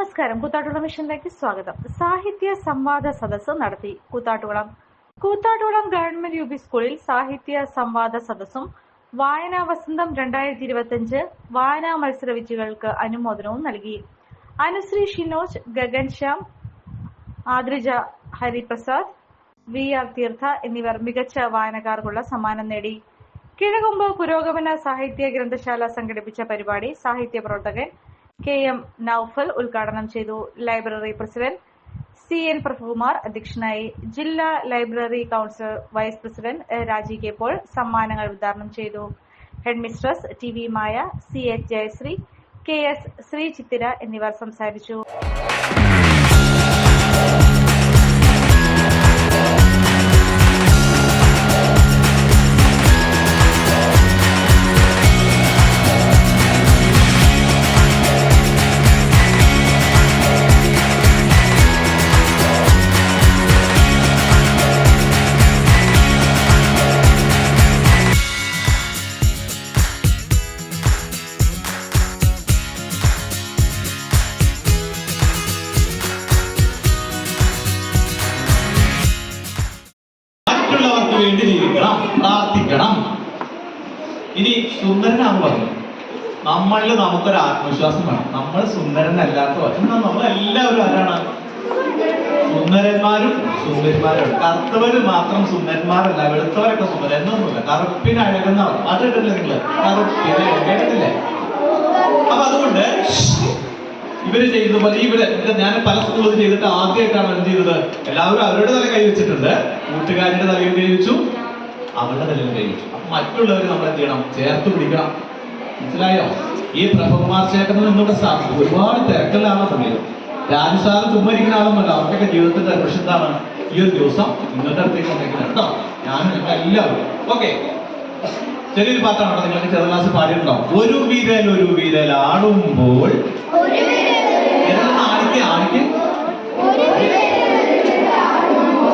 നമസ്കാരം. കൂത്താട്ടുകുളം മിഷനിലേക്ക് സ്വാഗതം. സാഹിത്യ സംവാദ സദസ്സ് നടത്തി Koothattukulam. Koothattukulam government U P സ്കൂളിൽ സാഹിത്യ സംവാദ സദസ്സും വായനാ വസന്തം രണ്ടായിരത്തി ഇരുപത്തിയഞ്ച് വായനാ മത്സര വിജയികൾക്ക് അനുമോദനവും നൽകി. അനുശ്രീ ഷിനോജ് ഗഗൻ ശ്യാം ആദ്രിജ ഹരിപ്രസാദ് വി ആർ തീർത്ഥ എന്നിവർ മികച്ച വായനക്കാർക്കുള്ള സമ്മാനം നേടി. കിഴകൊമ്പ് പുരോഗമന സാഹിത്യ ഗ്രന്ഥശാല സംഘടിപ്പിച്ച പരിപാടി സാഹിത്യ പ്രവർത്തകൻ കെ എം നൌഫൽ ഉദ്ഘാടനം ചെയ്തു library president C N Prabhukumar അധ്യക്ഷനായി ജില്ലാ library council vice president. Raji K Paul സമ്മാനങ്ങൾ വിതരണം ചെയ്തു headmistress T V Maya C H Jayashree K S Sreechithira എന്നിവർ സംസാരിച്ചു വേണ്ടി ജീവിക്കണം പ്രാർത്ഥിക്കണം. ഇനി സുന്ദരനാന്ന് പറഞ്ഞു നമ്മളിൽ നമുക്കൊരു ആത്മവിശ്വാസം വേണം. നമ്മൾ സുന്ദരനല്ലാത്തവർ എന്നാൽ നമ്മൾ എല്ലാവരും ആരാണ്? സുന്ദരന്മാരും സുന്ദരിമാരും. കറുത്തവര് മാത്രം സുന്ദരന്മാരല്ല വെളുത്തവരൊക്കെ സുന്ദരൻ എന്നൊന്നുമില്ല. കറുപ്പിന് അഴകുന്നവർ. അത് കേട്ടില്ല നിങ്ങൾ കറുപ്പിന് കേട്ടില്ലേ ഇവർ ചെയ്യുന്ന പോലെ ഇവിടെ ഞാൻ പല സ്കൂളിൽ ചെയ്തിട്ട് ആദ്യമായിട്ടാണ് എന്ത് ചെയ്തത്? എല്ലാവരും അവരുടെ തല കൈ വെച്ചിട്ടുണ്ട്. കൂട്ടുകാരുടെ തലയിൽ കൈ വെച്ചു. അവരുടെ തലയിൽ കൈ വെച്ചു. അപ്പൊ മറ്റുള്ളവർ നമ്മൾ എന്ത് ചെയ്യണം? ചേർത്ത് പിടിക്കണം. മനസ്സിലായോ? ഈ പ്രഭകുമാർ ചേട്ടനും ഇന്നിവിടെ ഒരുപാട് തിരക്കല്ലാണ് പുള്ളി. രാജസ്ഥാനം തുമ്മരിക്കുന്ന ആളൊന്നുമല്ല. അവർക്കൊക്കെ ജീവിതത്തിന്റെ എന്താണ്? ഈ ഒരു ദിവസം നിങ്ങളുടെ അടുത്തേക്ക് വന്നേക്കുന്നത് കേട്ടോ. ഞാനും ഞങ്ങൾ എല്ലാവരും. ഓക്കെ. ചെറിയൊരു പാട്ടാണ് നിങ്ങൾക്ക് ചെറു ക്ലാസ് പാടിയിട്ടുണ്ടോ? ഒരു വിരൽ ഒരു വിരൽ ആടുമ്പോൾ ഇതൊന്ന് ആണിക്ക് ആണിക്ക്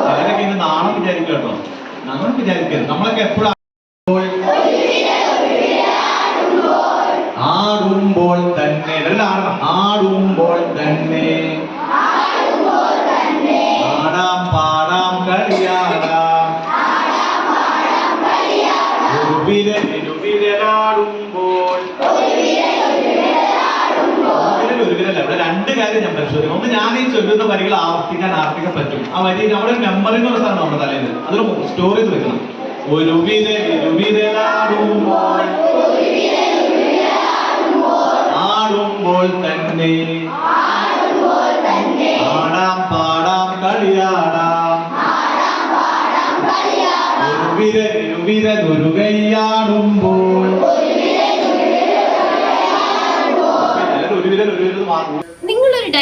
ചിലരൊക്കെ ഇന്ന് നാളെ വിചാരിക്കുക കേട്ടോ. നമ്മൾ വിചാരിക്കരുത്. നമ്മളൊക്കെ എപ്പോഴും ആടുമ്പോൾ? തന്നെ. ആടണം. ആടുമ്പോൾ തന്നെ. ആടാം പാടാം കളിയാടാം. ഒരു ഒരു വിരലാടുമ്പോൾ ഒരു വിരൽ ഒരു വിരൽ ഇവിടെ രണ്ട് കാര്യം ഞാൻ പരിശോധിക്കും. ഒന്ന് ഞാൻ ഈ ചൊല്ലുന്ന വരികൾ ആവർത്തിക്കാൻ ആർത്തിക്കാൻ പറ്റും? ആ വരി നമ്മുടെ മെമ്മറി എന്ന് പറഞ്ഞ സാധനം നമ്മുടെ തലയിൽ. അതിൽ സ്റ്റോറി ചെയ്ത് വെക്കണം. ഒരു ആടുമ്പോൾ തന്നെ ആടാം പാടാം കളിയാടാം. ഒരു വിരൽ ഒരു കൈയാടുമ്പോൾ